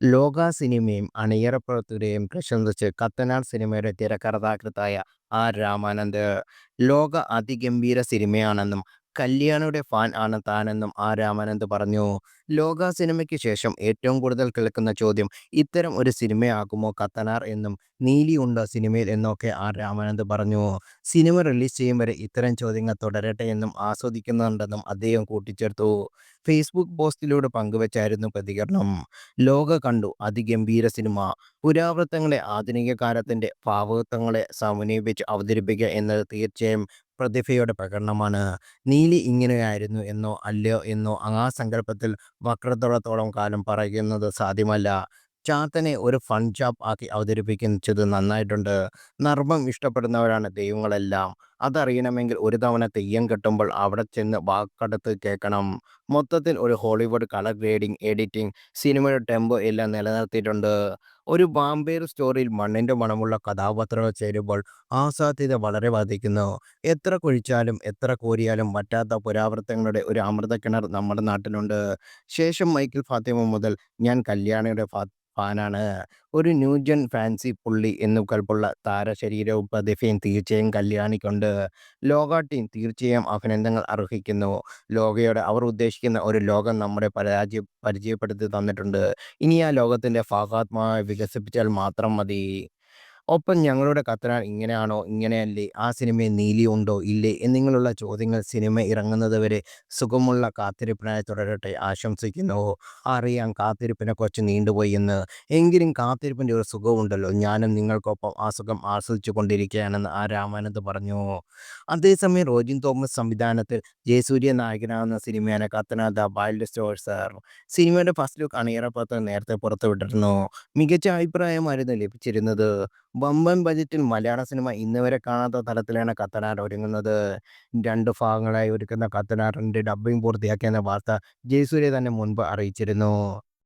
ലോക സിനിമയും അണിയറ പ്രവർത്തകരെയും പ്രശംസിച്ച് കത്തനാർ സിനിമയുടെ തിരക്കഥാകൃത്തായ ആർ രാമാനന്ദ്. ലോക അതിഗംഭീര സിനിമയാണെന്നും കല്യാണിയുടെ ഫാൻ ആണ് താനെന്നും ആ രാമാനന്ദ് പറഞ്ഞു. ലോക സിനിമയ്ക്ക് ശേഷം ഏറ്റവും കൂടുതൽ കേൾക്കുന്ന ചോദ്യം ഇത്തരം ഒരു സിനിമയാകുമോ കത്തനാർ എന്നും നീലി ഉണ്ടോ സിനിമയിൽ എന്നൊക്കെ ആർ രാമാനന്ദ് പറഞ്ഞു. സിനിമ റിലീസ് ചെയ്യും വരെ ഇത്തരം ചോദ്യങ്ങൾ തുടരട്ടെ എന്നും ആസ്വദിക്കുന്നുണ്ടെന്നും അദ്ദേഹം കൂട്ടിച്ചേർത്തു. ഫേസ്ബുക്ക് പോസ്റ്റിലൂടെ പങ്കുവച്ചായിരുന്നു പ്രതികരണം. ലോക കണ്ടു അതിഗംഭീര സിനിമ. പുരാവൃത്തങ്ങളെ ആധുനിക കാലത്തിന്റെ ഭാവത്വങ്ങളെ സമന്വയിപ്പിച്ച് അവതരിപ്പിക്കുക എന്നത് തീർച്ചയായും പ്രതിഭയുടെ പ്രകടനമാണ്. നീലി ഇങ്ങനെയായിരുന്നു എന്നോ അല്ലയോ എന്നോ ആ സങ്കല്പത്തിൽ വക്രത്തോളത്തോളം കാലം പറയുന്നത് സാധ്യമല്ല. ചാത്തനെ ഒരു ഫൺ ചാപ്പ് ആക്കി അവതരിപ്പിക്കുന്നത് നന്നായിട്ടുണ്ട്. നർമ്മം ഇഷ്ടപ്പെടുന്നവരാണ് ദൈവങ്ങളെല്ലാം. അതറിയണമെങ്കിൽ ഒരു തവണ തെയ്യം കെട്ടുമ്പോൾ അവിടെ ചെന്ന് വാക്കടുത്ത് കേൾക്കണം. മൊത്തത്തിൽ ഒരു ഹോളിവുഡ് കളർ ഗ്രേഡിംഗ്, എഡിറ്റിംഗ്, സിനിമയുടെ ടെമ്പോ എല്ലാം നിലനിർത്തിയിട്ടുണ്ട്. ഒരു ബാംബേർ സ്റ്റോറിയിൽ മണ്ണിന്റെ മണമുള്ള കഥാപാത്രങ്ങൾ ചേരുമ്പോൾ ആസാധ്യത വളരെ വർദ്ധിക്കുന്നു. എത്ര കുഴിച്ചാലും എത്ര കോരിയാലും പറ്റാത്ത പുരാവൃത്തങ്ങളുടെ ഒരു അമൃതക്കിണർ നമ്മുടെ നാട്ടിലുണ്ട്. ശേഷം മൈക്കിൾ ഫാത്തിമ മുതൽ ഞാൻ കല്യാണിയുടെ ഫാനാണ്. ഒരു ന്യൂജൻ ഫാൻസി പുള്ളി എന്നു കൽപ്പുള്ള താരശരീരവും പ്രതിഭയും തീർച്ചയായും കല്യാണിക്കുണ്ട്. ലോക ടീം തീർച്ചയായും അഭിനന്ദനങ്ങൾ അർഹിക്കുന്നു. ലോകയോട് അവർ ഉദ്ദേശിക്കുന്ന ഒരു ലോകം നമ്മുടെ നമ്മളെ പരിചയപ്പെടുത്തി തന്നിട്ടുണ്ട്. ഇനി ആ ലോകത്തിന്റെ ഭാഗാത്മാവായി വികസിപ്പിച്ചാൽ മാത്രം മതി. ഒപ്പം ഞങ്ങളുടെ കത്തനാർ ഇങ്ങനെയാണോ ഇങ്ങനെയല്ലേ ആ സിനിമയിൽ നീലി ഉണ്ടോ ഇല്ലേ എന്നിങ്ങനെയുള്ള ചോദ്യങ്ങൾ സിനിമ ഇറങ്ങുന്നതുവരെ സുഖമുള്ള കാത്തിരിപ്പിനായി തുടരട്ടെ ആശംസിക്കുന്നു. അറിയാം കാത്തിരിപ്പിനെ കുറച്ച് നീണ്ടുപോയി എന്ന്. എങ്കിലും കാത്തിരിപ്പിന്റെ ഒരു സുഖമുണ്ടല്ലോ. ഞാനും നിങ്ങൾക്കൊപ്പം ആ സുഖം ആസ്വദിച്ചു കൊണ്ടിരിക്കുകയാണെന്ന് ആ രാമാനന്ദ് പറഞ്ഞു. അതേസമയം റോജിൻ തോമസ് സംവിധാനത്തിൽ ജയസൂര്യ നായകനാകുന്ന സിനിമയാണ് കത്തനാ ദ വൈൽഡ് സ്റ്റോഴ്സർ സിനിമയുടെ ഫസ്റ്റ് ലുക്ക് അണിയറ പ്രവർത്തകർ നേരത്തെ പുറത്തുവിട്ടിരുന്നു. മികച്ച അഭിപ്രായമായിരുന്നു ലഭിച്ചിരുന്നത്. വമ്പൻ ബജറ്റിൽ മലയാള സിനിമ ഇന്ന് വരെ കാണാത്ത തരത്തിലാണ് കത്തനാർ ഒരുങ്ങുന്നത്. രണ്ട് ഭാഗങ്ങളായി ഒരുക്കുന്ന കത്തനാറിന്റെ ഡബ്ബിംഗ് പൂർത്തിയാക്കിയെന്ന വാർത്ത ജയസൂര്യ തന്നെ മുൻപ് അറിയിച്ചിരുന്നു.